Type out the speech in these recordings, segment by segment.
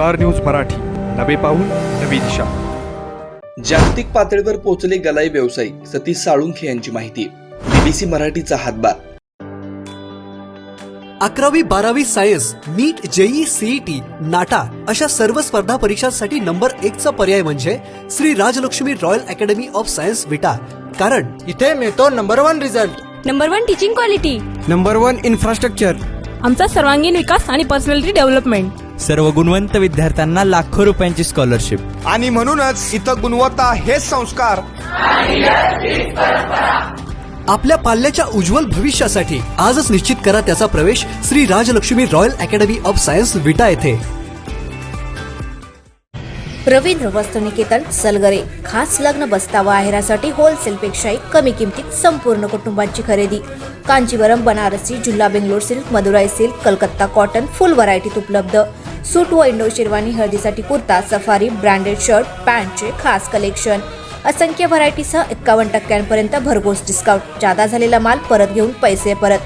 Star news Marathi. नवे पाऊल नवी दिशा. जागतिक पातळीवर पोहोचले गलाई व्यवसायिक सतीश साळुंखे यांची माहिती. बीबीसी मराठीचा हातभार. अकरावी बारावी science NEET JEE CET NATA अशा सर्व स्पर्धा परीक्षांसाठी नंबर एक चा पर्याय म्हणजे Shri Rajalakshmi royal academy of science Vita. कारण इथे मिळतो number one result. Number one teaching quality. Number one infrastructure. आमचा सर्वांगीण विकास आणि पर्सनॅलिटी डेव्हलपमेंट. सर्व गुणवंत विद्यार्थ्यांना लाखो रुपयांची स्कॉलरशिप आणि म्हणूनच इथं गुणवत्ता हेच संस्कार. आपल्या पाल्याच्या उज्ज्वल भविष्यासाठी आजच निश्चित करा त्याचा प्रवेश Shri Rajalakshmi royal academy of science Vita येथे. रवींद्र वस्त्रनिकेतन सलगरे खास लग्न बसता व आहेरासाठी होलसेलपेक्षाही कमी किमतीत संपूर्ण कुटुंबाची खरेदी. Kanchivaram Banarasi जुल्ला Bangalore silk Madurai silk Calcutta cotton full व्हरायटीत उपलब्ध. सूट व इंडो शेरवानी हळदीसाठी कुर्ता सफारी ब्रँडेड शर्ट पॅन्टचे खास कलेक्शन. असंख्य व्हरायटीसह एक्कावन्न टक्क्यांपर्यंत भरघोस डिस्काउंट जादा झालेला माल परत घेऊन पैसे परत.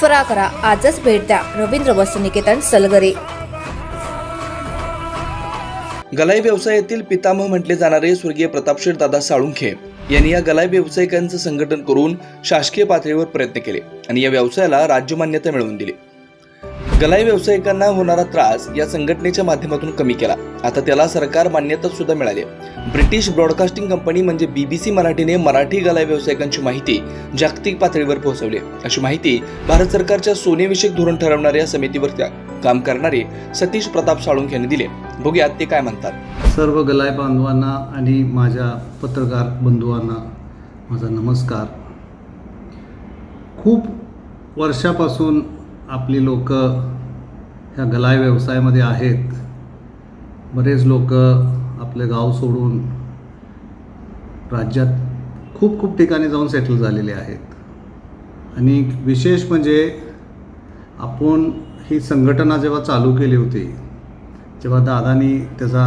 त्वरा करा. आजच भेट द्या. रवींद्र वस्त्रनिकेतन सलगरे. गलाई व्यवसायातील पितामह म्हटले जाणारे स्वर्गीय प्रतापशेठ दादा साळुंखे यांनी या गलाई व्यावसायिकांचं संघटन करून शासकीय पातळीवर प्रयत्न केले आणि या व्यवसायाला राज्य मान्यता मिळवून दिली. गलाई व्यावसायिकांना होणारा त्रास या संघटनेच्या माध्यमातून कमी केला. आता त्याला सरकार मान्यता सुद्धा मिळाली ब्रिटिश ब्रॉडकास्टिंग कंपनी म्हणजे बीबीसी मराठीने मराठी गलाई व्यावसायिकांची माहिती जागतिक पातळीवर पोहोचवली अशी माहिती भारत सरकारच्या सोनेविषयक धोरण ठरवणाऱ्या समितीवर त्या- काम करणारे सतीश प्रताप साळुंख यांनी दिले. बघूयात ते काय म्हणतात. सर्व गलाय बांधवांना आणि माझ्या पत्रकार बंधुवांना माझा नमस्कार. खूप वर्षापासून आपली लोक ह्या गलाय व्यवसायामध्ये आहेत. बरेच लोक आपले गाव सोडून राज्यात खूप खूप ठिकाणी जाऊन सेटल झालेले आहेत. आणि विशेष म्हणजे आपण ही संघटना जेव्हा चालू केली होती जेव्हा दादानी त्याचा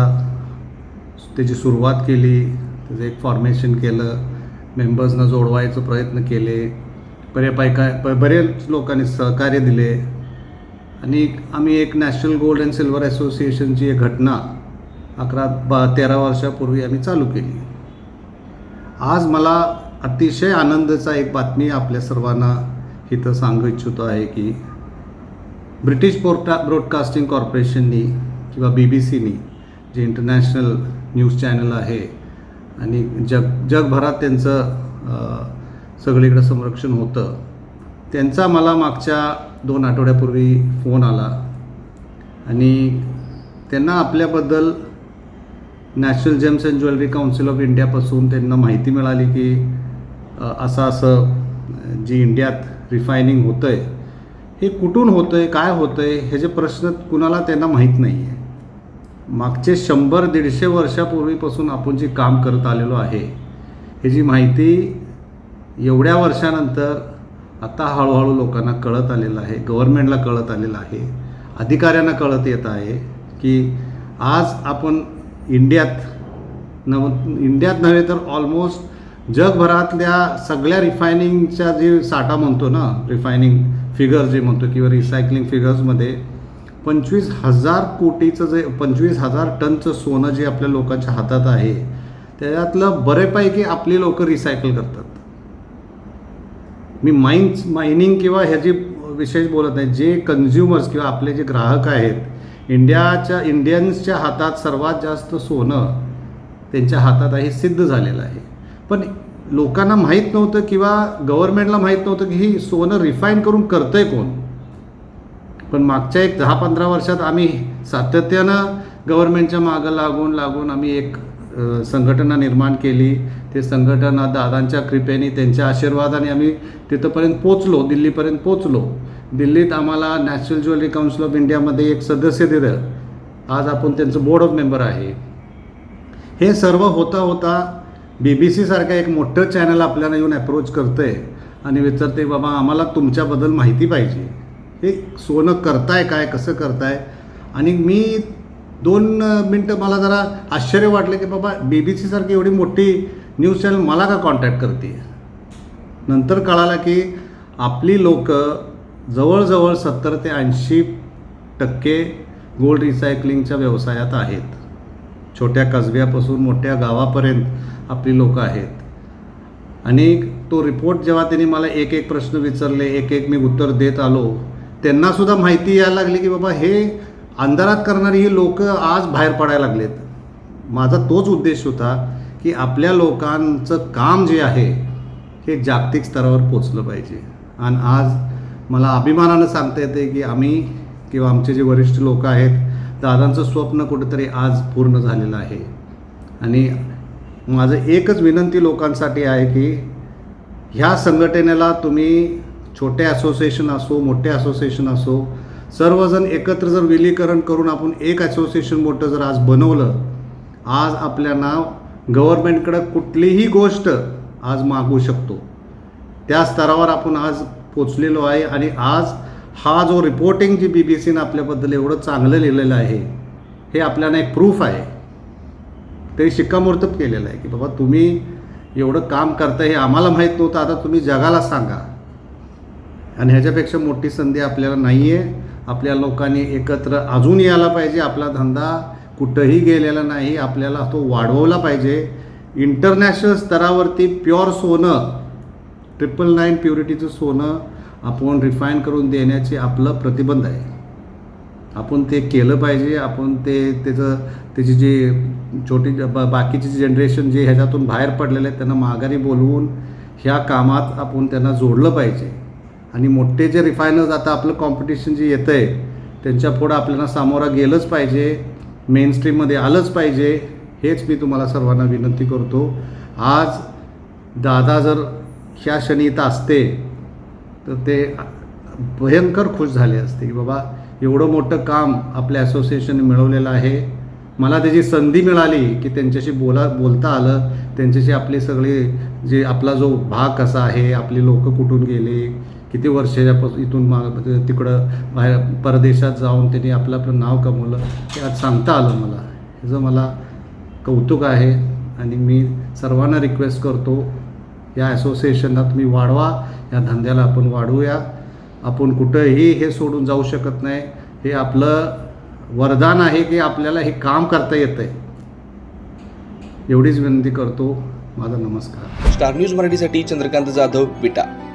त्याची सुरुवात केली त्याचं एक फॉर्मेशन केलं मेंबर्सना जोडवायचं प्रयत्न केले बऱ्यापैका बरेच लोकांनी सहकार्य दिले. आणि आम्ही एक नॅशनल गोल्ड अँड सिल्वर असोसिएशनची एक घटना अकरा बा तेरा वर्षापूर्वी आम्ही चालू केली. आज मला अतिशय आनंदाचा एक बातमी आपल्या सर्वांना इथं सांगू इच्छितो आहे की ब्रिटिश पोर्टा ब्रॉडकास्टिंग कॉर्पोरेशननी किंवा बी बी सीनी जे इंटरनॅशनल न्यूज चॅनल आहे आणि जग जगभरात त्यांचं सगळीकडं संरक्षण होतं. त्यांचा मला मागच्या दोन आठवड्यापूर्वी फोन आला. आणि त्यांना आपल्याबद्दल national gems and jewellery council of इंडियापासून त्यांना माहिती मिळाली की असं असं जी इंडियात रिफायनिंग होतं आहे हे कुठून होतं आहे काय होतं आहे ह्याचे प्रश्न कुणाला त्यांना माहीत नाही आहे मागचे शंभर दीडशे वर्षापूर्वीपासून आपण जे काम करत आलेलो आहे ह्याची माहिती एवढ्या वर्षानंतर आता हळूहळू लोकांना कळत आलेलं आहे गव्हर्नमेंटला कळत आलेलं आहे अधिकाऱ्यांना कळत येत आहे की आज आपण इंडियात नव इंडियात नव्हे तर ऑलमोस्ट जगभरातल्या सगळ्या रिफायनिंगच्या जे साठा म्हणतो ना रिफायनिंग फिगर्स जे म्हणतो किंवा रिसायकलिंग फिगर्समध्ये पंचवीस हजार कोटीचं जे पंचवीस हजार टनचं सोनं जे आपल्या लोकांच्या हातात आहे त्याच्यातलं बरेपैकी आपली लोक रिसायकल करतात. मी माइन्स मायनिंग किंवा ह्याची विशेष बोलत नाही जे कन्झ्युमर्स किंवा आपले जे ग्राहक आहेत इंडियाच्या इंडियन्सच्या हातात सर्वात जास्त सोनं त्यांच्या हातात आहे सिद्ध झालेलं आहे. पण लोकांना माहीत नव्हतं किंवा गव्हर्नमेंटला माहीत नव्हतं की ही सोनं रिफाईन करून करतंय कोण. पण मागच्या एक दहा पंधरा वर्षात आम्ही सातत्यानं गव्हर्नमेंटच्या मागं लागून लागून आम्ही एक संघटना निर्माण केली. ते संघटना दादांच्या कृपेने त्यांच्या आशीर्वादाने आम्ही तिथंपर्यंत पोचलो दिल्लीपर्यंत पोचलो दिल्लीत आम्हाला नॅशनल ज्वेलरी काउन्सिल ऑफ इंडियामध्ये एक सदस्य दिलं. आज आपण त्यांचं बोर्ड ऑफ मेंबर आहे. हे सर्व होता होता बी बी सीसारखं एक मोठं चॅनल आपल्याला येऊन अप्रोच करतं आहे आणि विचारते बाबा आम्हाला तुमच्याबद्दल माहिती पाहिजे. हे सोनं करताय काय? कसं करताय? आणि मी दोन मिनटं मला जरा आश्चर्य वाटलं की बाबा बी बी सीसारखी एवढी मोठी न्यूज चॅनल मला का कॉन्टॅक्ट करते? नंतर कळालं की आपली लोक जवळजवळ सत्तर ते ऐंशी टक्के गोल्ड रिसायकलिंगच्या व्यवसायात आहेत. छोट्या कसब्यापासून मोठ्या गावापर्यंत आपली लोकं आहेत. आणि तो रिपोर्ट जेव्हा त्यांनी मला एक एक प्रश्न विचारले एक एक मी उत्तर देत आलो त्यांनासुद्धा माहिती यायला लागली की बाबा हे अंधारात करणारी ही लोक आज बाहेर पडायला लागलेत. माझा तोच उद्देश होता की आपल्या लोकांचं काम जे आहे हे जागतिक स्तरावर पोचलं पाहिजे. आणि आज मला अभिमानानं सांगता येते की आम्ही किंवा आमचे जे वरिष्ठ लोक आहेत दादांचं स्वप्न कुठेतरी आज पूर्ण झालेलं आहे. आणि माझं एकच विनंती लोकांसाठी आहे की ह्या संघटनेला तुम्ही छोटे असोसिएशन असो मोठे असोसिएशन असो सर्वजण एकत्र जर विलीकरण करून आपण एक असोसिएशन मोठं जर आज बनवलं आज आपल्याला गव्हर्नमेंटकडं कुठलीही गोष्ट आज मागू शकतो. त्या स्तरावर आपण आज पोचलेलो आहे आणि आज हा जो रिपोर्टिंग जी बी बी सीनं आपल्याबद्दल एवढं चांगलं लिहिलेलं आहे हे आपल्याला एक प्रूफ आहे. ते शिक्कामोर्तब केलेलं आहे की बाबा तुम्ही एवढं काम करता हे आम्हाला माहीत नव्हतं आता तुम्ही जगाला सांगा. आणि ह्याच्यापेक्षा मोठी संधी आपल्याला नाही आहे आपल्या लोकांनी एकत्र अजून यायला पाहिजे. आपला धंदा कुठंही गेलेला नाही. आपल्याला तो वाढवला पाहिजे. इंटरनॅशनल स्तरावरती प्युअर सोनं ट्रिपल नाईन प्युरिटीचं सोनं आपण रिफाईन करून देण्याचे आपलं प्रतिबंध आहे. आपण ते केलं पाहिजे. आपण ते त्याचं त्याची जी छोटी ब बाकीची जनरेशन जे ह्याच्यातून बाहेर पडलेले आहेत त्यांना माघारी बोलवून ह्या कामात आपण त्यांना जोडलं पाहिजे. आणि मोठे जे रिफायनर्स आता आपलं कॉम्पिटिशन जे येतं आहे त्यांच्या पुढं आपल्याला सामोरं गेलंच पाहिजे मेन स्ट्रीममध्ये आलंच पाहिजे हेच मी तुम्हाला सर्वांना विनंती करतो. आज दादा जर ह्या क्षणी इथं असते तर ते भयंकर खुश झाले असते की बाबा एवढं मोठं काम आपल्या असोसिएशनने मिळवलेलं आहे. मला त्याची संधी मिळाली की त्यांच्याशी बोला बोलता आलं. त्यांच्याशी आपले सगळे जे आपला जो भाग कसा आहे आपली लोक कुठून गेले किती वर्षाच्यापासून इथून माग तिकडं बाहेर परदेशात जाऊन त्यांनी आपलं आपलं नाव कमवलं हे आज सांगता आलं मला. ह्याचं मला कौतुक आहे आणि मी सर्वांना रिक्वेस्ट करतो या असोसिएशनला तुम्ही वाढवा या धंद्याला आपण वाढवूया आपण कुठंही हे सोडून जाऊ शकत नाही. हे आपलं वरदान आहे की आपल्याला हे काम करता येतं आहे एवढीच विनंती करतो. माझा नमस्कार. स्टार न्यूज मराठीसाठी चंद्रकांत जाधव विटा.